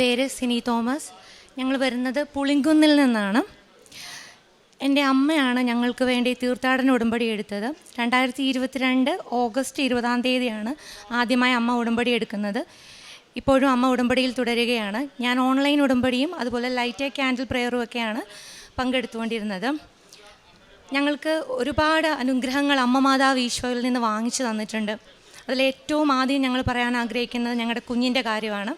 പേര് സിനി തോമസ്. ഞങ്ങൾ വരുന്നത് പുളിങ്കുന്നിൽ നിന്നാണ്. എന്റെ അമ്മയാണ് ഞങ്ങൾക്ക് വേണ്ടി തീർത്ഥാടന ഉടമ്പടി എടുത്തത്. രണ്ടായിരത്തി ഇരുപത്തിരണ്ട് ഓഗസ്റ്റ് ഇരുപതാം തീയതിയാണ് ആദ്യമായി അമ്മ ഉടമ്പടി എടുക്കുന്നത്. ഇപ്പോഴും അമ്മ ഉടമ്പടിയിൽ തുടരുകയാണ്. ഞാൻ ഓൺലൈൻ ഉടമ്പടിയും അതുപോലെ ലൈറ്റ് ക്യാൻഡിൽ പ്രെയറും ഒക്കെയാണ് പങ്കെടുത്തുകൊണ്ടിരുന്നത്. ഞങ്ങൾക്ക് ഒരുപാട് അനുഗ്രഹങ്ങൾ അമ്മ മാതാവ് ഈശോയിൽ നിന്ന് വാങ്ങിച്ചു തന്നിട്ടുണ്ട്. അതിലേറ്റവും ആദ്യം ഞങ്ങൾ പറയാൻ ആഗ്രഹിക്കുന്നത് ഞങ്ങളുടെ കുഞ്ഞിന്റെ കാര്യമാണ്.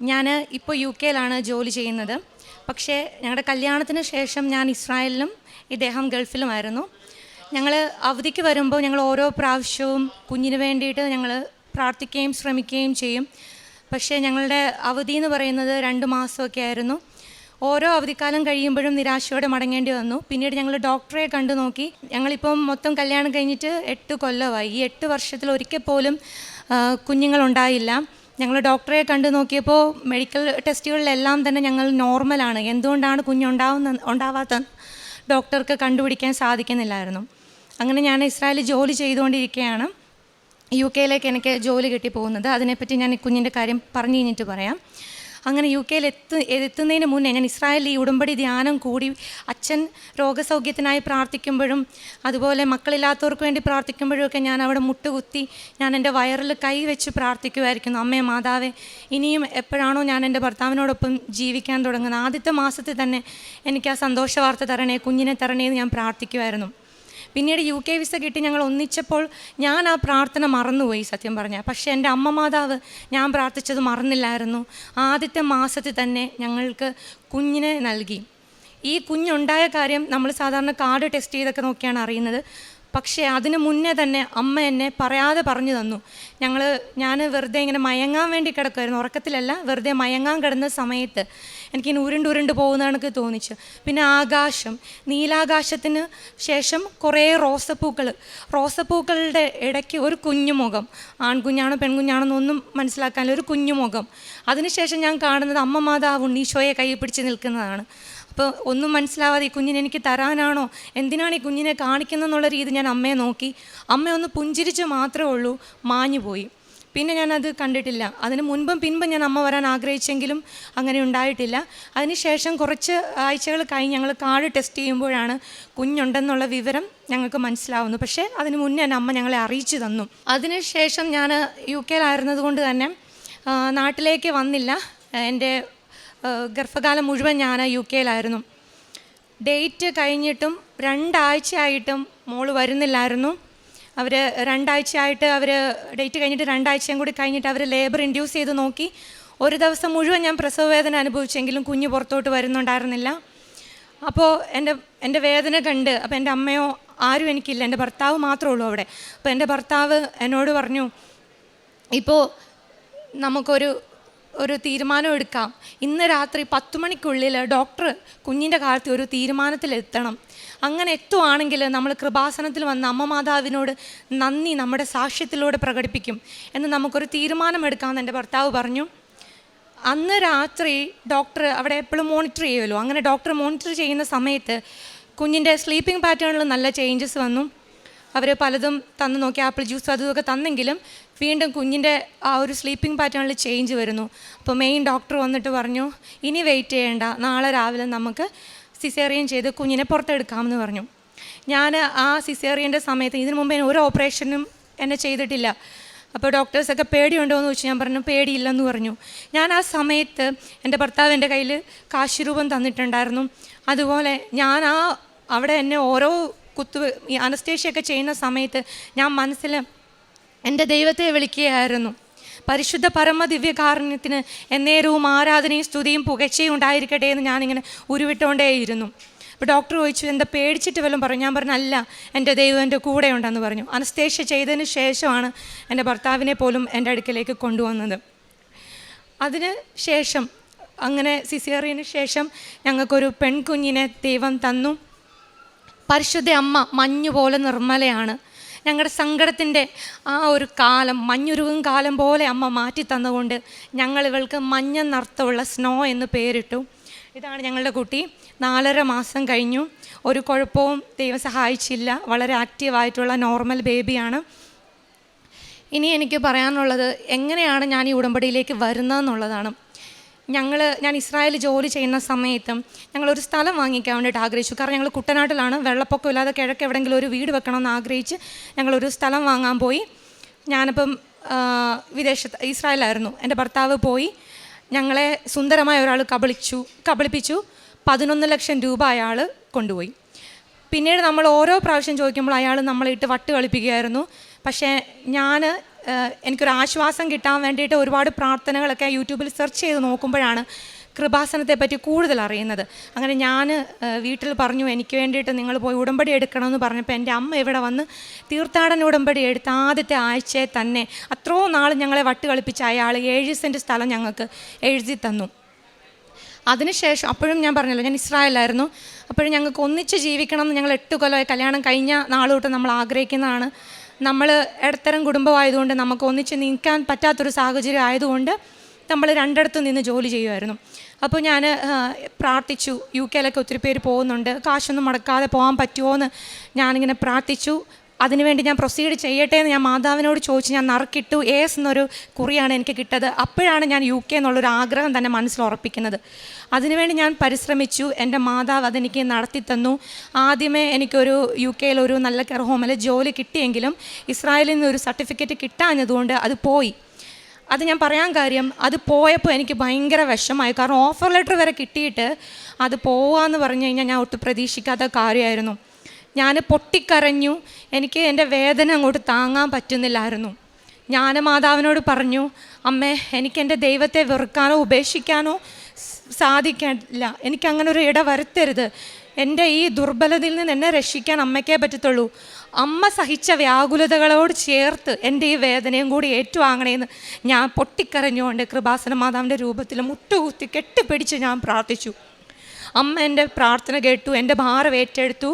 ഞാൻ ഇപ്പോൾ യു കെയിലാണ് ജോലി ചെയ്യുന്നത്. പക്ഷേ ഞങ്ങളുടെ കല്യാണത്തിന് ശേഷം ഞാൻ ഇസ്രായേലിലും ഇദ്ദേഹം ഗൾഫിലുമായിരുന്നു. ഞങ്ങൾ അവധിക്ക് വരുമ്പോൾ ഞങ്ങൾ ഓരോ പ്രാവശ്യവും കുഞ്ഞിന് വേണ്ടിയിട്ട് ഞങ്ങൾ പ്രാർത്ഥിക്കുകയും ശ്രമിക്കുകയും ചെയ്യും. പക്ഷേ ഞങ്ങളുടെ അവധി എന്ന് പറയുന്നത് രണ്ട് മാസമൊക്കെ ആയിരുന്നു. ഓരോ അവധിക്കാലം കഴിയുമ്പോഴും നിരാശയോടെ മടങ്ങേണ്ടി വന്നു. പിന്നീട് ഞങ്ങൾ ഡോക്ടറെ കണ്ടു നോക്കി. ഞങ്ങളിപ്പം മൊത്തം കല്യാണം കഴിഞ്ഞിട്ട് എട്ട് കൊല്ലമായി. ഈ എട്ട് വർഷത്തിൽ ഒരിക്കൽ പോലും കുഞ്ഞുങ്ങളുണ്ടായില്ല. ഞങ്ങൾ ഡോക്ടറെ കണ്ടു നോക്കിയപ്പോൾ മെഡിക്കൽ ടെസ്റ്റുകളിലെല്ലാം തന്നെ ഞങ്ങൾ നോർമലാണ് എന്തുകൊണ്ടാണ് കുഞ്ഞുണ്ടാവുന്ന ഉണ്ടാവാത്ത ഡോക്ടർക്ക് കണ്ടുപിടിക്കാൻ സാധിക്കുന്നില്ലായിരുന്നു. അങ്ങനെ ഞാൻ ഇസ്രായേലിൽ ജോലി ചെയ്തുകൊണ്ടിരിക്കുകയാണ്. യു കെയിലേക്ക് എനിക്ക് ജോലി കിട്ടി പോകുന്നത് അതിനെപ്പറ്റി ഞാൻ കുഞ്ഞിന്റെ കാര്യം പറഞ്ഞു കഴിഞ്ഞിട്ട് പറയാം. അങ്ങനെ യു കെയിൽ എത്തു എത്തുന്നതിന് മുന്നേ ഞാൻ ഇസ്രായേലിൽ ഈ ഉടമ്പടി ധ്യാനം കൂടി അച്ഛൻ രോഗസൗഖ്യത്തിനായി പ്രാർത്ഥിക്കുമ്പോഴും അതുപോലെ മക്കളില്ലാത്തവർക്ക് വേണ്ടി പ്രാർത്ഥിക്കുമ്പോഴും ഒക്കെ ഞാൻ അവിടെ മുട്ടുകുത്തി ഞാൻ എന്റെ വയറിൽ കൈ വെച്ച് പ്രാർത്ഥിക്കുമായിരിക്കുന്നു. അമ്മേ മാതാവേ ഇനിയും എപ്പോഴാണോ ഞാൻ എന്റെ ഭർത്താവിനോടൊപ്പം ജീവിക്കാൻ തുടങ്ങുന്നത്? ആദ്യത്തെ മാസത്തിൽ തന്നെ എനിക്ക് ആ സന്തോഷ വാർത്ത തരണേ കുഞ്ഞിനെ തരണേ എന്ന് ഞാൻ പ്രാർത്ഥിക്കുമായിരുന്നു. പിന്നീട് യു കെ വിസ കിട്ടി ഞങ്ങൾ ഒന്നിച്ചപ്പോൾ ഞാൻ ആ പ്രാർത്ഥന മറന്നുപോയി സത്യം പറഞ്ഞാൽ പക്ഷേ എന്റെ അമ്മ മാതാവ് ഞാൻ പ്രാർത്ഥിച്ചത് മറന്നില്ലായിരുന്നു. ആദ്യത്തെ മാസത്തിൽ തന്നെ ഞങ്ങൾക്ക് കുഞ്ഞിനെ നൽകി. ഈ കുഞ്ഞുണ്ടായ കാര്യം നമ്മൾ സാധാരണ കാർഡ് ടെസ്റ്റ് ചെയ്തൊക്കെ നോക്കിയാണ് അറിയുന്നത്. പക്ഷേ അതിന് മുന്നേ തന്നെ അമ്മ എന്നെ പറയാതെ പറഞ്ഞു തന്നു. ഞങ്ങൾ ഞാൻ വെറുതെ ഇങ്ങനെ മയങ്ങാൻ വേണ്ടി കിടക്കുമായിരുന്നു ഉറക്കത്തിലല്ല വെറുതെ മയങ്ങാൻ കിടന്ന സമയത്ത് എനിക്കിങ്ങനെ ഉരുണ്ട് ഉരുണ്ട് പോകുന്ന കണക്ക് തോന്നിച്ചു. പിന്നെ ആകാശം നീലാകാശത്തിന് ശേഷം കുറേ റോസപ്പൂക്കൾ റോസപ്പൂക്കളുടെ ഇടയ്ക്ക് ഒരു കുഞ്ഞുമുഖം ആൺകുഞ്ഞാണോ പെൺകുഞ്ഞാണോ എന്നൊന്നും മനസ്സിലാക്കാനില്ല. ഒരു കുഞ്ഞുമുഖം അതിനുശേഷം ഞാൻ കാണുന്നത് അമ്മ മാതാവ് ഉണ്ണീശോയെ കൈ പിടിച്ച് നിൽക്കുന്നതാണ്. അപ്പോൾ ഒന്നും മനസ്സിലാവാതെ ഈ കുഞ്ഞിനെ എനിക്ക് തരാനാണോ? എന്തിനാണ് ഈ കുഞ്ഞിനെ കാണിക്കുന്നതെന്നുള്ള രീതി ഞാൻ അമ്മയെ നോക്കി. അമ്മ ഒന്ന് പുഞ്ചിരിച്ച് മാത്രമേ ഉള്ളൂ മാഞ്ഞു പോയി പിന്നെ ഞാനത് കണ്ടിട്ടില്ല. അതിന് മുൻപും പിൻപും ഞാൻ അമ്മ വരാൻ ആഗ്രഹിച്ചെങ്കിലും അങ്ങനെ ഉണ്ടായിട്ടില്ല. അതിനുശേഷം കുറച്ച് ആഴ്ചകൾ കഴിഞ്ഞ് ഞങ്ങൾ കാർഡ് ടെസ്റ്റ് ചെയ്യുമ്പോഴാണ് കുഞ്ഞുണ്ടെന്നുള്ള വിവരം ഞങ്ങൾക്ക് മനസ്സിലാവുന്നു. പക്ഷേ അതിന് മുന്നേ തന്നെ അമ്മ ഞങ്ങളെ അറിയിച്ചു തന്നു. അതിനുശേഷം ഞാൻ യു കെയിലായിരുന്നത് കൊണ്ട് തന്നെ നാട്ടിലേക്ക് വന്നില്ല. എന്റെ ഗർഭകാലം മുഴുവൻ ഞാൻ യു കെയിലായിരുന്നു ഡേറ്റ് കഴിഞ്ഞിട്ടും രണ്ടാഴ്ചയായിട്ടും മോൾ വരുന്നില്ലായിരുന്നു. അവർ രണ്ടാഴ്ചയായിട്ട് അവർ ഡേറ്റ് കഴിഞ്ഞിട്ട് രണ്ടാഴ്ചയും കൂടി കഴിഞ്ഞിട്ട് അവർ ലേബർ ഇൻഡ്യൂസ് ചെയ്ത് നോക്കി. ഒരു ദിവസം മുഴുവൻ ഞാൻ പ്രസവ വേദന അനുഭവിച്ചെങ്കിലും കുഞ്ഞ് പുറത്തോട്ട് വരുന്നുണ്ടായിരുന്നില്ല. അപ്പോൾ എന്റെ എന്റെ വേദന കണ്ട് അപ്പോൾ എന്റെ അമ്മയോ ആരും എനിക്കില്ല. എന്റെ ഭർത്താവ് മാത്രമേ ഉള്ളൂ അവിടെ. അപ്പോൾ എന്റെ ഭർത്താവ് എന്നോട് പറഞ്ഞു ഇപ്പോൾ നമുക്കൊരു ഒരു തീരുമാനം എടുക്കാം. ഇന്ന് രാത്രി പത്ത് മണിക്കുള്ളിൽ ഡോക്ടർ കുഞ്ഞിന്റെ കാലത്ത് ഒരു തീരുമാനത്തിലെത്തണം. അങ്ങനെ എത്തുവാണെങ്കിൽ നമ്മൾ കൃപാസനത്തിൽ വന്ന അമ്മ മാതാവിനോട് നന്ദി നമ്മുടെ സാക്ഷ്യത്തിലൂടെ പ്രകടിപ്പിക്കും എന്ന് നമുക്കൊരു തീരുമാനമെടുക്കാമെന്ന് എന്റെ ഭർത്താവ് പറഞ്ഞു. അന്ന് രാത്രി ഡോക്ടർ അവിടെ എപ്പോഴും മോണിറ്റർ ചെയ്യുമല്ലോ. അങ്ങനെ ഡോക്ടർ മോണിറ്റർ ചെയ്യുന്ന സമയത്ത് കുഞ്ഞിന്റെ സ്ലീപ്പിംഗ് പാറ്റേണിൽ നല്ല ചേഞ്ചസ് വന്നു. അവർ പലതും തന്നു നോക്കി ആപ്പിൾ ജ്യൂസ് അതും തന്നെങ്കിലും വീണ്ടും കുഞ്ഞിന്റെ ആ ഒരു സ്ലീപ്പിംഗ് പാറ്റേണിൽ ചേഞ്ച് വരുന്നു. അപ്പോൾ മെയിൻ ഡോക്ടർ വന്നിട്ട് പറഞ്ഞു ഇനി വെയിറ്റ് ചെയ്യേണ്ട നാളെ രാവിലെ നമുക്ക് സിസേറിയൻ ചെയ്ത് കുഞ്ഞിനെ പുറത്തെടുക്കാമെന്ന് പറഞ്ഞു. ഞാൻ ആ സിസേറിയന്റെ സമയത്ത് ഇതിനു മുമ്പ് ഒരു ഓപ്പറേഷനും എന്നെ ചെയ്തിട്ടില്ല. അപ്പോൾ ഡോക്ടേഴ്സൊക്കെ പേടിയുണ്ടോ എന്ന് ചോദിച്ചു ഞാൻ പറഞ്ഞു പേടിയില്ലെന്ന് പറഞ്ഞു. ഞാൻ ആ സമയത്ത് എന്റെ ഭർത്താവ് എന്റെ കയ്യിൽ കാശിരൂപം തന്നിട്ടുണ്ടായിരുന്നു. അതുപോലെ ഞാൻ ആ അവിടെ എന്നെ ഓരോ കുത്തു അനസ്തേഷ്യയൊക്കെ ചെയ്യുന്ന സമയത്ത് ഞാൻ മനസ്സിൽ എന്റെ ദൈവത്തെ വിളിക്കുകയായിരുന്നു. പരിശുദ്ധ പരമ ദിവ്യകാരുണ്യത്തിന് എന്നേരവും ആരാധനയും സ്തുതിയും പുകഴ്ചയും ഉണ്ടായിരിക്കട്ടെ എന്ന് ഞാനിങ്ങനെ ഉരുവിട്ടുകൊണ്ടേയിരുന്നു അപ്പോൾ ഡോക്ടർ ചോദിച്ചു എന്താ പേടിച്ചിട്ട് വല്ലതും പറഞ്ഞു? ഞാൻ പറഞ്ഞു അല്ല എന്റെ ദൈവം എന്റെ കൂടെ ഉണ്ടെന്ന് പറഞ്ഞു. അനസ്തേഷ്യ ചെയ്തതിന് ശേഷമാണ് എന്റെ ഭർത്താവിനെ പോലും എന്റെ അടുക്കലേക്ക് കൊണ്ടുവന്നത്. അതിന് ശേഷം അങ്ങനെ സിസേറിയന് ശേഷം ഞങ്ങൾക്കൊരു പെൺകുഞ്ഞിനെ ദൈവം തന്നു. പരിശുദ്ധ അമ്മ മഞ്ഞു പോലെ നിർമ്മലയാണ്. ഞങ്ങളുടെ സങ്കടത്തിന്റെ ആ ഒരു കാലം മഞ്ഞുരുകും കാലം പോലെ അമ്മ മാറ്റി തന്നുകൊണ്ട് ഞങ്ങൾ ഇവൾക്ക് മഞ്ഞ നർത്തമുള്ള സ്നോ എന്ന് പേരിട്ടു. ഇതാണ് ഞങ്ങളുടെ കുട്ടി. നാലര മാസം കഴിഞ്ഞു. ഒരു കുഴപ്പവും ദൈവം സഹായിച്ചില്ല. വളരെ ആക്റ്റീവായിട്ടുള്ള നോർമൽ ബേബിയാണ് ഇനി എനിക്ക് പറയാനുള്ളത് എങ്ങനെയാണ് ഞാൻ ഈ ഉടമ്പടിയിലേക്ക് വരുന്നതെന്നുള്ളതാണ്. ഞങ്ങൾ ഞാൻ ഇസ്രായേൽ ജോലി ചെയ്യുന്ന സമയത്തും ഞങ്ങളൊരു സ്ഥലം വാങ്ങിക്കാൻ വേണ്ടിയിട്ട് ആഗ്രഹിച്ചു. കാരണം ഞങ്ങൾ കുട്ടനാട്ടിലാണ്. വെള്ളപ്പൊക്കം ഇല്ലാതെ കിഴക്ക് എവിടെയെങ്കിലും ഒരു വീട് വെക്കണമെന്ന് ആഗ്രഹിച്ച് ഞങ്ങളൊരു സ്ഥലം വാങ്ങാൻ പോയി. ഞാനിപ്പം വിദേശത്ത് ഇസ്രായേലായിരുന്നു എന്റെ ഭർത്താവ് പോയി. ഞങ്ങളെ സുന്ദരമായ ഒരാൾ കബളിച്ചു കബളിപ്പിച്ചു. പതിനൊന്ന് ലക്ഷം രൂപ അയാൾ കൊണ്ടുപോയി. പിന്നീട് നമ്മൾ ഓരോ പ്രാവശ്യം ചോദിക്കുമ്പോൾ അയാൾ നമ്മളിട്ട് വട്ട് കളിപ്പിക്കുകയായിരുന്നു. പക്ഷേ ഞാൻ എനിക്കൊരു ആശ്വാസം കിട്ടാൻ വേണ്ടിയിട്ട് ഒരുപാട് പ്രാർത്ഥനകളൊക്കെ യൂട്യൂബിൽ സെർച്ച് ചെയ്ത് നോക്കുമ്പോഴാണ് കൃപാസനത്തെ പറ്റി കൂടുതൽ അറിയുന്നത്. അങ്ങനെ ഞാൻ വീട്ടിൽ പറഞ്ഞു എനിക്ക് വേണ്ടിയിട്ട് നിങ്ങൾ പോയി ഉടമ്പടി എടുക്കണമെന്ന് പറഞ്ഞപ്പോൾ എന്റെ അമ്മ ഇവിടെ വന്ന് തീർത്ഥാടന ഉടമ്പടി എടുത്ത ആദ്യത്തെ ആഴ്ചയെ തന്നെ അത്രോ നാൾ ഞങ്ങളെ വട്ട് കളിപ്പിച്ച അയാൾ ഏഴ് സെന്റ് സ്ഥലം ഞങ്ങൾക്ക് എഴുതി തന്നു. അതിനുശേഷം അപ്പോഴും ഞാൻ പറഞ്ഞല്ലോ ഞാൻ ഇസ്രായേലായിരുന്നു. അപ്പോഴും ഞങ്ങൾക്ക് ഒന്നിച്ച് ജീവിക്കണം എന്ന് ഞങ്ങൾ എട്ട് കൊല്ലമായി കല്യാണം കഴിഞ്ഞ നാൾ തൊട്ട് നമ്മൾ ആഗ്രഹിക്കുന്നതാണ്. നമ്മൾ ഇടത്തരം കുടുംബമായതുകൊണ്ട് നമുക്ക് ഒന്നിച്ച് നിൽക്കാൻ പറ്റാത്തൊരു സാഹചര്യം ആയതുകൊണ്ട് നമ്മൾ രണ്ടിടത്തു നിന്ന് ജോലി ചെയ്യുമായിരുന്നു. അപ്പോൾ ഞാൻ പ്രാർത്ഥിച്ചു. യു കെയിലൊക്കെ ഒത്തിരി പേര് പോകുന്നുണ്ട്. കാശൊന്നും മുടക്കാതെ പോകാൻ പറ്റുമോ എന്ന് ഞാനിങ്ങനെ പ്രാർത്ഥിച്ചു. അതിനുവേണ്ടി ഞാൻ പ്രൊസീഡ് ചെയ്യട്ടെ എന്ന് ഞാൻ മാതാവിനോട് ചോദിച്ച് ഞാൻ നറുക്കിട്ടു. എസ് എന്നൊരു കുറിയാണ് എനിക്ക് കിട്ടത്. അപ്പോഴാണ് ഞാൻ യു കെ എന്നുള്ളൊരു ആഗ്രഹം തന്നെ മനസ്സിൽ ഉറപ്പിക്കുന്നത്. അതിനുവേണ്ടി ഞാൻ പരിശ്രമിച്ചു. എന്റെ മാതാവ് അതെനിക്ക് നടത്തി തന്നു. ആദ്യമേ എനിക്കൊരു യു കെയിൽ ഒരു നല്ല കെയർ ഹോമിൽ ജോലി കിട്ടിയെങ്കിലും ഇസ്രായേലിൽ നിന്ന് ഒരു സർട്ടിഫിക്കറ്റ് കിട്ടാഞ്ഞതുകൊണ്ട് അത് പോയി. അത് ഞാൻ പറയാൻ കാര്യം അത് പോയപ്പോൾ എനിക്ക് ഭയങ്കര വിഷമായി കാരണം ഓഫർ ലെറ്റർ വരെ കിട്ടിയിട്ട് അത് പോവാന്ന് പറഞ്ഞു കഴിഞ്ഞാൽ ഞാൻ ഒട്ടും പ്രതീക്ഷിക്കാത്ത കാര്യമായിരുന്നു. ഞാൻ പൊട്ടിക്കരഞ്ഞു. എനിക്ക് എന്റെ വേദന അങ്ങോട്ട് താങ്ങാൻ പറ്റുന്നില്ലായിരുന്നു. ഞാൻ മാതാവിനോട് പറഞ്ഞു അമ്മേ എനിക്ക് എന്റെ ദൈവത്തെ വെറുക്കാനോ ഉപേക്ഷിക്കാനോ സാധിക്കില്ല എനിക്കങ്ങനെ ഒരു ഇട വരുത്തരുത്. എന്റെ ഈ ദുർബലതയിൽ നിന്ന് എന്നെ രക്ഷിക്കാൻ അമ്മയ്ക്കേ പറ്റത്തുള്ളൂ. അമ്മ സഹിച്ച വ്യാകുലതകളോട് ചേർത്ത് എന്റെ ഈ വേദനയും കൂടി ഏറ്റുവാങ്ങണേന്ന് ഞാൻ പൊട്ടിക്കരഞ്ഞുകൊണ്ട് കൃപാസന മാതാവിന്റെ രൂപത്തിൽ മുട്ടുകുത്തി കെട്ടിപ്പിടിച്ച് ഞാൻ പ്രാർത്ഥിച്ചു. അമ്മ എന്റെ പ്രാർത്ഥന കേട്ടു എന്റെ ഭാരം ഏറ്റെടുത്തു.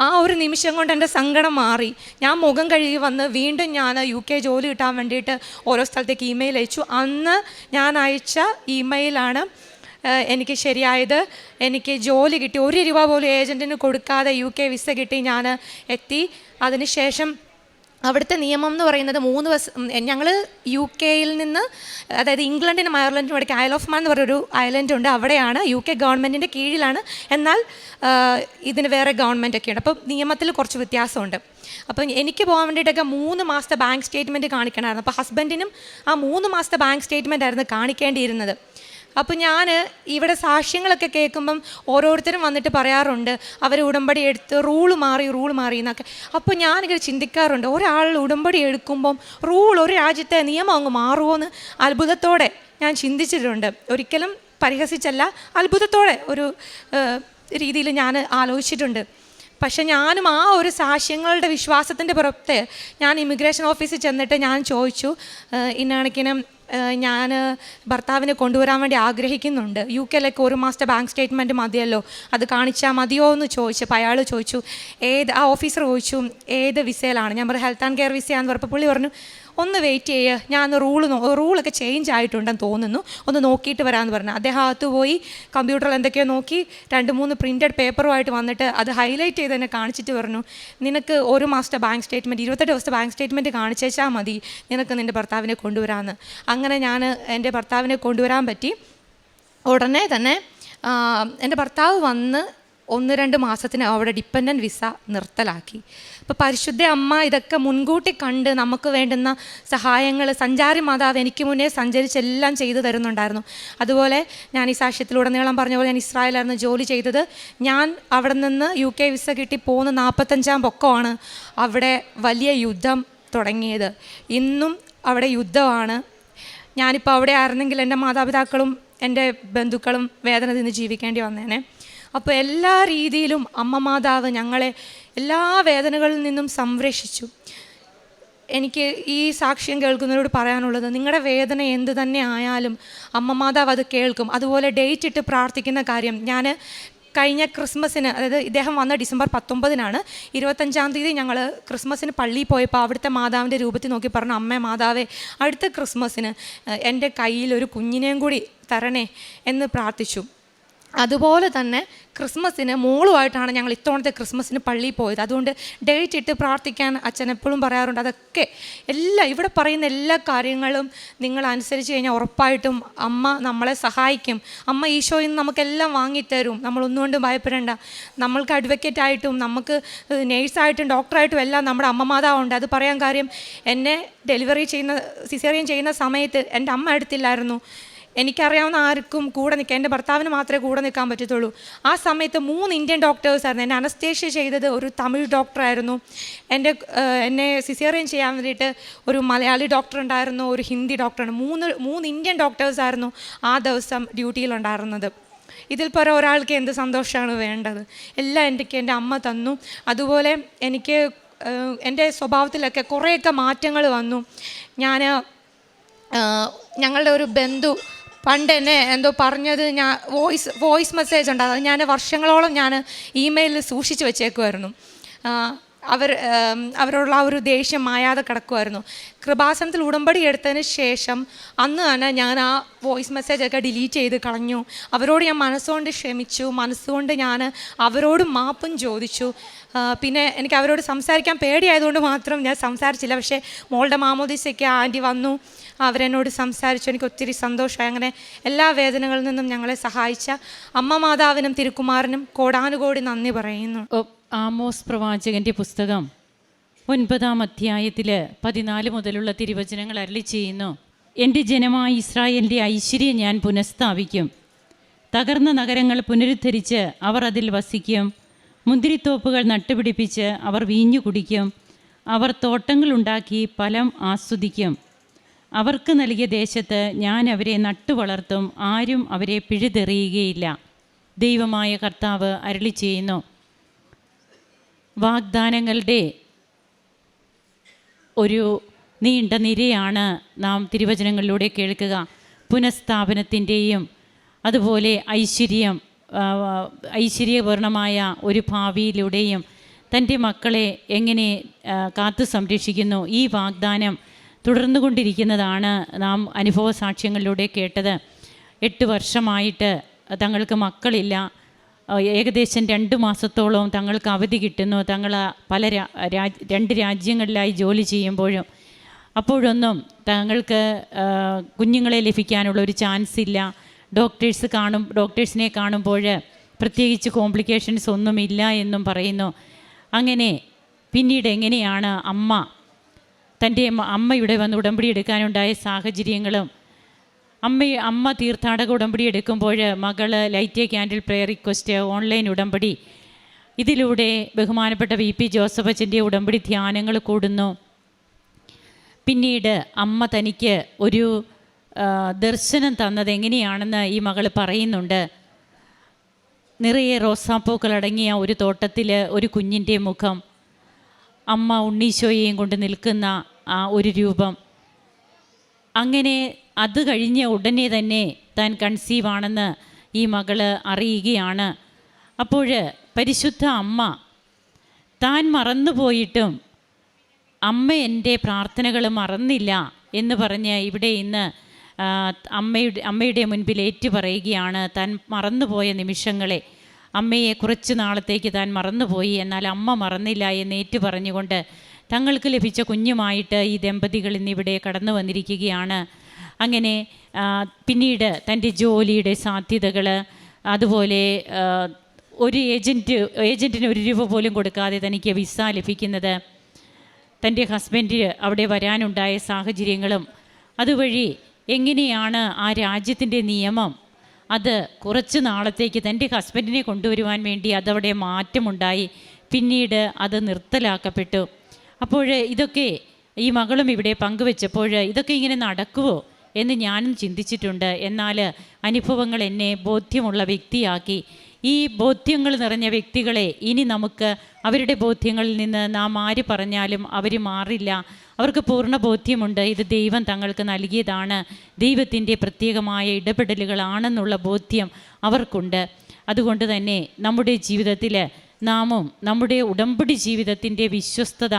ആ ഒരു നിമിഷം കൊണ്ട് എന്റെ സങ്കടം മാറി. ഞാൻ മുഖം കഴുകി വന്ന് വീണ്ടും ഞാൻ യു കെ ജോലി കിട്ടാൻ വേണ്ടിയിട്ട് ഓരോ സ്ഥലത്തേക്ക് ഇമെയിൽ അയച്ചു. അന്ന് ഞാൻ അയച്ച ഇമെയിലാണ് എനിക്ക് ശരിയായത്. എനിക്ക് ജോലി കിട്ടി. ഒരു രൂപ പോലും ഏജന്റിന് കൊടുക്കാതെ യു കെ വിസ കിട്ടി ഞാൻ എത്തി. അതിനുശേഷം അവിടുത്തെ നിയമം എന്ന് പറയുന്നത് മൂന്ന് വസ് ഞങ്ങൾ യു കെയിൽ നിന്ന് അതായത് ഇംഗ്ലണ്ടിനും അയർലൻഡിനും ഇടയ്ക്ക് ഐൽ ഓഫ് മാൻ എന്ന് പറയുന്നൊരു ഐലൻഡ് ഉണ്ട്. അവിടെയാണ് യു കെ ഗവൺമെന്റിന്റെ കീഴിലാണ്. എന്നാൽ ഇതിന് വേറെ ഗവൺമെന്റ് ഒക്കെ ഉണ്ട് അപ്പോൾ നിയമത്തിൽ കുറച്ച് വ്യത്യാസമുണ്ട്. അപ്പം എനിക്ക് പോകാൻ വേണ്ടിയിട്ടൊക്കെ മൂന്ന് മാസത്തെ ബാങ്ക് സ്റ്റേറ്റ്മെന്റ് കാണിക്കണമായിരുന്നു. അപ്പോൾ ഹസ്ബൻഡിനും ആ മൂന്ന് മാസത്തെ ബാങ്ക് സ്റ്റേറ്റ്മെന്റ് ആയിരുന്നു കാണിക്കേണ്ടിയിരുന്നത്. അപ്പോൾ ഞാൻ ഇവിടെ സാക്ഷ്യങ്ങളൊക്കെ കേൾക്കുമ്പം ഓരോരുത്തരും വന്നിട്ട് പറയാറുണ്ട് അവർ ഉടമ്പടി എടുത്ത് റൂൾ മാറി റൂൾ മാറി എന്നൊക്കെ. അപ്പോൾ ഞാനിങ്ങനെ ചിന്തിക്കാറുണ്ട് ഒരാൾ ഉടമ്പടി എടുക്കുമ്പം റൂൾ ഒരു രാജ്യത്തെ നിയമം അങ്ങ് മാറുമോ എന്ന് അത്ഭുതത്തോടെ ഞാൻ ചിന്തിച്ചിട്ടുണ്ട്. ഒരിക്കലും പരിഹസിച്ചല്ല അത്ഭുതത്തോടെ ഒരു രീതിയിൽ ഞാൻ ആലോചിച്ചിട്ടുണ്ട്. പക്ഷെ ഞാനും ആ ഒരു സാക്ഷ്യങ്ങളുടെ വിശ്വാസത്തിന്റെ പുറത്ത് ഞാൻ ഇമിഗ്രേഷൻ ഓഫീസിൽ ചെന്നിട്ട് ഞാൻ ചോദിച്ചു ഇന്നാണെങ്കിലും ഞാൻ ഭർത്താവിനെ കൊണ്ടുവരാൻ വേണ്ടി ആഗ്രഹിക്കുന്നുണ്ട്. യു കെയിലൊക്കെ ഒരു മാസത്തെ ബാങ്ക് സ്റ്റേറ്റ്മെന്റ് മതിയല്ലോ. അത് കാണിച്ചാൽ മതിയോ എന്ന് ചോദിച്ചപ്പോൾ അയാൾ ചോദിച്ചു ഏത് ആ ഓഫീസർ ചോദിച്ചു ഏത് വിസയിലാണ്? ഞാൻ പറഞ്ഞു ഹെൽത്ത് ആൻഡ് കെയർ വിസയാന്ന്. പറഞ്ഞപ്പോൾ പുള്ളി പറഞ്ഞു ഒന്ന് വെയിറ്റ് ചെയ്യുക ഞാൻ റൂൾ റൂളൊക്കെ ചേഞ്ച് ആയിട്ടുണ്ടെന്ന് തോന്നുന്നു. ഒന്ന് നോക്കിയിട്ട് വരാമെന്ന് പറഞ്ഞു. അദ്ദേഹം അകത്ത് പോയി കമ്പ്യൂട്ടറിൽ എന്തൊക്കെയോ നോക്കി. രണ്ട് മൂന്ന് പ്രിന്റഡ് പേപ്പറുമായിട്ട് വന്നിട്ട് അത് ഹൈലൈറ്റ് ചെയ്ത് തന്നെ കാണിച്ചിട്ട് പറഞ്ഞു. നിനക്ക് ഒരു മാസത്തെ ബാങ്ക് സ്റ്റേറ്റ്മെന്റ് ഇരുപത്തെട്ട് ദിവസത്തെ ബാങ്ക് സ്റ്റേറ്റ്മെന്റ് കാണിച്ചേച്ചാൽ മതി. നിനക്ക് നിന്റെ ഭർത്താവിനെ കൊണ്ടുവരാമെന്ന് അങ്ങനെ ഞാൻ എന്റെ ഭർത്താവിനെ കൊണ്ടുവരാൻ പറ്റി. ഉടനെ തന്നെ എന്റെ ഭർത്താവ് വന്ന് ഒന്ന് രണ്ട് മാസത്തിന് അവിടെ ഡിപ്പെൻഡന്റ് വിസ നിർത്തലാക്കി. അപ്പോൾ പരിശുദ്ധ അമ്മ ഇതൊക്കെ മുൻകൂട്ടി കണ്ട് നമുക്ക് വേണ്ടുന്ന സഹായങ്ങൾ സഞ്ചാരി മാതാവ് എനിക്ക് മുന്നേ സഞ്ചരിച്ചെല്ലാം ചെയ്തു തരുന്നുണ്ടായിരുന്നു. അതുപോലെ ഞാൻ ഈ സാക്ഷ്യത്തിലുടനീളം പറഞ്ഞ പോലെ ഞാൻ ഇസ്രായേലായിരുന്നു ജോലി ചെയ്തത്. ഞാൻ അവിടെ നിന്ന് യു കെ വിസ കിട്ടി പോകുന്ന നാൽപ്പത്തഞ്ചാം പൊക്കമാണ് അവിടെ വലിയ യുദ്ധം തുടങ്ങിയത്. ഇന്നും അവിടെ യുദ്ധമാണ്. ഞാനിപ്പോൾ അവിടെ ആയിരുന്നെങ്കിൽ എന്റെ മാതാപിതാക്കളും എന്റെ ബന്ധുക്കളും വേദന തിന്ന് ജീവിക്കേണ്ടി വന്നേനെ. അപ്പോൾ എല്ലാ രീതിയിലും അമ്മ മാതാവ് ഞങ്ങളെ എല്ലാ വേദനകളിൽ നിന്നും സംരക്ഷിച്ചു. എനിക്ക് ഈ സാക്ഷ്യം കേൾക്കുന്നവരോട് പറയാനുള്ളത് നിങ്ങളുടെ വേദന എന്ത് തന്നെ ആയാലും അമ്മ മാതാവ് അത് കേൾക്കും. അതുപോലെ ഡേറ്റ് ഇട്ട് പ്രാർത്ഥിക്കുന്ന കാര്യം ഞാൻ കഴിഞ്ഞ ക്രിസ്മസിന് അതായത് ഇദ്ദേഹം വന്ന ഡിസംബർ പത്തൊമ്പതിനാണ് ഇരുപത്തഞ്ചാം തീയതി ഞങ്ങൾ ക്രിസ്മസിന് പള്ളിയിൽ പോയപ്പോൾ അവിടുത്തെ മാതാവിന്റെ രൂപത്തിൽ നോക്കി പറഞ്ഞു അമ്മേ മാതാവേ അടുത്ത ക്രിസ്മസിന് എന്റെ കയ്യിൽ ഒരു കുഞ്ഞിനെയും കൂടി തരണേ എന്ന് പ്രാർത്ഥിച്ചു. അതുപോലെ തന്നെ ക്രിസ്മസിന് മോളുമായിട്ടാണ് ഞങ്ങൾ ഇത്തവണത്തെ ക്രിസ്മസിന് പള്ളിയിൽ പോയത്. അതുകൊണ്ട് ഡേറ്റ് ഇട്ട് പ്രാർത്ഥിക്കാൻ അച്ഛൻ എപ്പോഴും പറയാറുണ്ട്. അതൊക്കെ എല്ലാ ഇവിടെ പറയുന്ന എല്ലാ കാര്യങ്ങളും നിങ്ങൾ അനുസരിച്ച് കഴിഞ്ഞാൽ ഉറപ്പായിട്ടും അമ്മ നമ്മളെ സഹായിക്കും. അമ്മ ഈശോയിൽ നിന്ന് നമുക്കെല്ലാം വാങ്ങിത്തരും. നമ്മളൊന്നുകൊണ്ടും ഭയപ്പെടേണ്ട. നമ്മൾക്ക് അഡ്വക്കേറ്റ് ആയിട്ടും നമുക്ക് നേഴ്സായിട്ടും ഡോക്ടറായിട്ടും എല്ലാം നമ്മുടെ അമ്മമാതാവുണ്ട് അത് പറയാൻ കാര്യം എന്നെ ഡെലിവറി ചെയ്യുന്ന സിസേറിയൻ ചെയ്യുന്ന സമയത്ത് എന്റെ അമ്മ എടുത്തില്ലായിരുന്നു എനിക്കറിയാവുന്ന ആർക്കും കൂടെ നിൽക്കാൻ എന്റെ ഭർത്താവിന് മാത്രമേ കൂടെ നിൽക്കാൻ പറ്റത്തുള്ളൂ. ആ സമയത്ത് മൂന്ന് ഇന്ത്യൻ ഡോക്ടേഴ്സ് ആയിരുന്നു. എന്നെ അനസ്തേഷ്യ ചെയ്തത് ഒരു തമിഴ് ഡോക്ടറായിരുന്നു എന്റെ എന്നെ സിസേറിയൻ ചെയ്യാൻ വേണ്ടിയിട്ട് ഒരു മലയാളി ഡോക്ടർ ഉണ്ടായിരുന്നു ഒരു ഹിന്ദി ഡോക്ടറാണ് മൂന്ന് മൂന്ന് ഇന്ത്യൻ ഡോക്ടേഴ്സ് ആയിരുന്നു ആ ദിവസം ഡ്യൂട്ടിയിലുണ്ടായിരുന്നത് ഇതിൽ പരം ഒരാൾക്ക് എന്ത് സന്തോഷമാണ് വേണ്ടത്? എല്ലാം എനിക്ക് എന്റെ അമ്മ തന്നു. അതുപോലെ എനിക്ക് എന്റെ സ്വഭാവത്തിലൊക്കെ കുറേയൊക്കെ മാറ്റങ്ങൾ വന്നു. ഞാൻ ഞങ്ങളുടെ ഒരു ബന്ധു പണ്ട് എന്നെ എന്തോ പറഞ്ഞത് ഞാൻ വോയിസ് വോയിസ് മെസ്സേജ് ഉണ്ട്. അത് ഞാൻ വർഷങ്ങളോളം ഞാൻ ഇമെയിലിൽ സൂക്ഷിച്ച് വെച്ചേക്കുമായിരുന്നു അവർ അവരുള്ള ആ ഒരു ദേഷ്യം മായാതെ കിടക്കുമായിരുന്നു കൃപാസനത്തിൽ ഉടമ്പടി എടുത്തതിന് ശേഷം അന്ന് തന്നെ ഞാൻ ആ വോയിസ് മെസ്സേജൊക്കെ ഡിലീറ്റ് ചെയ്ത് കളഞ്ഞു. അവരോട് ഞാൻ മനസ്സുകൊണ്ട് ക്ഷമിച്ചു. മനസ്സുകൊണ്ട് ഞാൻ അവരോട് മാപ്പും ചോദിച്ചു. പിന്നെ എനിക്ക് അവരോട് സംസാരിക്കാൻ പേടിയായതുകൊണ്ട് മാത്രം ഞാൻ സംസാരിച്ചില്ല. പക്ഷേ മോളുടെ മാമോദിസയ്ക്ക് ആന്റി വന്നു. അവരെന്നോട് സംസാരിച്ചു. എനിക്ക് ഒത്തിരി സന്തോഷമായി. അങ്ങനെ എല്ലാ വേദനകളിൽ നിന്നും ഞങ്ങളെ സഹായിച്ച അമ്മ മാതാവിനും തിരുക്കുമാറിനും കോടാനുകോടി നന്ദി പറയുന്നു. ആമോസ് പ്രവാചകന്റെ പുസ്തകം ഒൻപതാം അധ്യായത്തിൽ പതിനാല് മുതലുള്ള തിരുവചനങ്ങൾ അരളി ചെയ്യുന്നു. എന്റെ ജനമായ ഇസ്രായേലിന്റെ ഐശ്വര്യം ഞാൻ പുനഃസ്ഥാപിക്കും. തകർന്ന നഗരങ്ങൾ പുനരുദ്ധരിച്ച് അവർ അതിൽ വസിക്കും. മുന്തിരിത്തോപ്പുകൾ നട്ടുപിടിപ്പിച്ച് അവർ വീഞ്ഞു കുടിക്കും. അവർ തോട്ടങ്ങളുണ്ടാക്കി ഫലം ആസ്വദിക്കും. അവർക്ക് നൽകിയ ദേശത്ത് ഞാൻ അവരെ നട്ടുവളർത്തും ആരും അവരെ പിഴുതെറിയുകയില്ല. ദൈവമായ കർത്താവ് അരളി ചെയ്യുന്നു. വാഗ്ദാനങ്ങളുടെ ഒരു നീണ്ട നിരയാണ് നാം തിരുവചനങ്ങളിലൂടെ കേൾക്കുക. പുനഃസ്ഥാപനത്തിന്റെയും അതുപോലെ ഐശ്വര്യം ഐശ്വര്യപൂർണമായ ഒരു ഭാവിയിലൂടെയും തന്റെ മക്കളെ എങ്ങനെ കാത്തു സംരക്ഷിക്കുന്നു? ഈ വാഗ്ദാനം തുടർന്നുകൊണ്ടിരിക്കുന്നതാണ് നാം അനുഭവ സാക്ഷ്യങ്ങളിലൂടെ കേട്ടത്. എട്ട് വർഷമായിട്ട് തങ്ങൾക്ക് മക്കളില്ല. ഏകദേശം രണ്ട് മാസത്തോളം തങ്ങൾക്ക് അവധി കിട്ടുന്നു. തങ്ങൾ പല രണ്ട് രാജ്യങ്ങളിലായി ജോലി ചെയ്യുമ്പോഴും അപ്പോഴൊന്നും തങ്ങൾക്ക് കുഞ്ഞുങ്ങളെ ലഭിക്കാനുള്ള ഒരു ചാൻസ് ഇല്ല. ഡോക്ടേഴ്സ് കാണും ഡോക്ടേഴ്സിനെ കാണുമ്പോൾ പ്രത്യേകിച്ച് കോംപ്ലിക്കേഷൻസ് ഒന്നുമില്ല എന്നും പറയുന്നു. അങ്ങനെ പിന്നീട് എങ്ങനെയാണ് അമ്മ തന്റെ അമ്മ- അമ്മയുടെ വന്ന് ഉടമ്പടി എടുക്കാനുണ്ടായ സാഹചര്യങ്ങളും അമ്മ അമ്മ തീർത്ഥാടക ഉടമ്പടി എടുക്കുമ്പോൾ മകൾ light candle prayer request online ഉടമ്പടി. ഇതിലൂടെ ബഹുമാനപ്പെട്ട വി പി ജോസഫ് അച്ഛന്റെ ഉടമ്പടി ധ്യാനങ്ങൾ കൂടുന്നു. പിന്നീട് അമ്മ തനിക്ക് ഒരു ദർശനം തന്നത് എങ്ങനെയാണെന്ന് ഈ മകൾ പറയുന്നുണ്ട്. നിറയെ റോസാപ്പൂക്കളടങ്ങിയ ഒരു തോട്ടത്തിൽ ഒരു കുഞ്ഞിന്റെ മുഖം. അമ്മ ഉണ്ണീശോയെയും കൊണ്ട് നിൽക്കുന്ന ആ ഒരു രൂപം. അങ്ങനെ അത് കഴിഞ്ഞ ഉടനെ തന്നെ താൻ കൺസീവ് ആണെന്ന് ഈ മകൾ അറിയുകയാണ്. അപ്പോൾ പരിശുദ്ധ അമ്മ താൻ മറന്നുപോയിട്ടും അമ്മ എന്റെ പ്രാർത്ഥനകൾ മറന്നില്ല എന്ന് പറഞ്ഞ് ഇവിടെ ഇന്ന് അമ്മയുടെ അമ്മയുടെ മുൻപിൽ ഏറ്റു പറയുകയാണ് താൻ മറന്നുപോയ നിമിഷങ്ങളെ. അമ്മയെ കുറച്ച് നാളത്തേക്ക് താൻ മറന്നുപോയി എന്നാൽ അമ്മ മറന്നില്ല എന്ന് ഏറ്റു പറഞ്ഞുകൊണ്ട് തങ്ങൾക്ക് ലഭിച്ച കുഞ്ഞുമായിട്ട് ഈ ദമ്പതികൾ ഇന്നിവിടെ കടന്നു വന്നിരിക്കുകയാണ്. അങ്ങനെ പിന്നീട് തന്റെ ജോലിയുടെ സാധ്യതകൾ അതുപോലെ ഒരു ഏജന്റ് ഏജന്റിന് ഒരു രൂപ പോലും കൊടുക്കാതെ തനിക്ക് വിസ ലഭിക്കുന്നത് തന്റെ ഹസ്ബൻഡ് അവിടെ വരാനുണ്ടായ സാഹചര്യങ്ങളും അതുവഴി എങ്ങനെയാണ് ആ രാജ്യത്തിന്റെ നിയമം അത് കുറച്ച് നാളത്തേക്ക് തന്റെ ഹസ്ബൻഡിനെ കൊണ്ടുവരുവാൻ വേണ്ടി അതവിടെ മാറ്റമുണ്ടായി പിന്നീട് അത് നിർത്തലാക്കപ്പെട്ടു. അപ്പോൾ ഇതൊക്കെ ഈ മകളും ഇവിടെ പങ്കുവെച്ചപ്പോൾ ഇതൊക്കെ ഇങ്ങനെ നടക്കുമോ എന്ന് ഞാനും ചിന്തിച്ചിട്ടുണ്ട്. എന്നാൽ അനുഭവങ്ങൾ എന്നെ ബോധ്യമുള്ള വ്യക്തിയാക്കി. ഈ ബോധ്യങ്ങൾ നിറഞ്ഞ വ്യക്തികളെ ഇനി നമുക്ക് അവരുടെ ബോധ്യങ്ങളിൽ നിന്ന് നാം ആര് പറഞ്ഞാലും അവർ മാറില്ല. അവർക്ക് പൂർണ ബോധ്യമുണ്ട്. ഇത് ദൈവം തങ്ങൾക്ക് നൽകിയതാണ്. ദൈവത്തിന്റെ പ്രത്യേകമായ ഇടപെടലുകളാണെന്നുള്ള ബോധ്യം അവർക്കുണ്ട്. അതുകൊണ്ട് തന്നെ നമ്മുടെ ജീവിതത്തിൽ നാമും നമ്മുടെ ഉടമ്പടി ജീവിതത്തിന്റെ വിശ്വസ്തത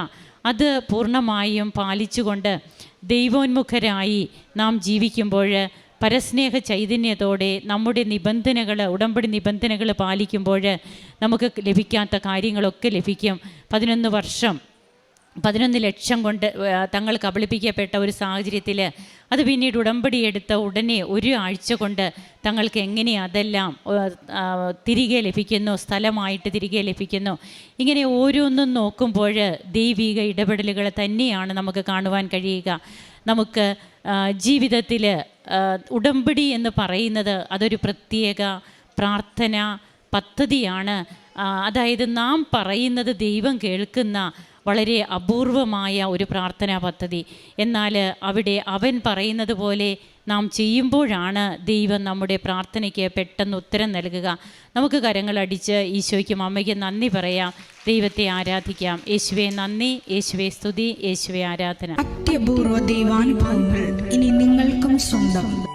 അത് പൂർണമായും പാലിച്ചുകൊണ്ട് ദൈവോന്മുഖരായി നാം ജീവിക്കുമ്പോൾ പരസ്നേഹ ചൈതന്യത്തോടെ നമ്മുടെ നിബന്ധനകൾ ഉടമ്പടി നിബന്ധനകൾ പാലിക്കുമ്പോൾ നമുക്ക് ലഭിക്കാത്ത കാര്യങ്ങളൊക്കെ ലഭിക്കും. പതിനൊന്ന് വർഷം പതിനൊന്ന് ലക്ഷം കൊണ്ട് തങ്ങൾ കബളിപ്പിക്കപ്പെട്ട ഒരു സാഹചര്യത്തിൽ അത് പിന്നീട് ഉടമ്പടി എടുത്ത ഉടനെ ഒരു ആഴ്ച കൊണ്ട് തങ്ങൾക്ക് എങ്ങനെ അതെല്ലാം തിരികെ ലഭിക്കുന്നു സ്ഥലമായിട്ട് തിരികെ ലഭിക്കുന്നു. ഇങ്ങനെ ഓരോന്നും നോക്കുമ്പോൾ ദൈവിക ഇടപെടലുകൾ തന്നെയാണ് നമുക്ക് കാണുവാൻ കഴിയുക. നമുക്ക് ജീവിതത്തിൽ ഉടമ്പടി എന്ന് പറയുന്നത് അതൊരു പ്രത്യേക പ്രാർത്ഥന പദ്ധതിയാണ്. അതായത് നാം പറയുന്നത് ദൈവം കേൾക്കുന്ന വളരെ അപൂർവമായ ഒരു പ്രാർത്ഥനാ പദ്ധതി. എന്നാൽ അവിടെ അവൻ പറയുന്നത് പോലെ നാം ചെയ്യുമ്പോഴാണ് ദൈവം നമ്മുടെ പ്രാർത്ഥനയ്ക്ക് പെട്ടെന്ന് ഉത്തരം നൽകുക. നമുക്ക് കരങ്ങളടിച്ച് ഈശോയ്ക്കും അമ്മയ്ക്കും നന്ദി പറയാം. ദൈവത്തെ ആരാധിക്കാം. യേശുവെ നന്ദി. യേശുവെ സ്തുതി. യേശുവെ ആരാധന. അത്യപൂർവ ദൈവാനുഭവങ്ങൾ ഇനി നിങ്ങൾക്കും സ്വന്തം.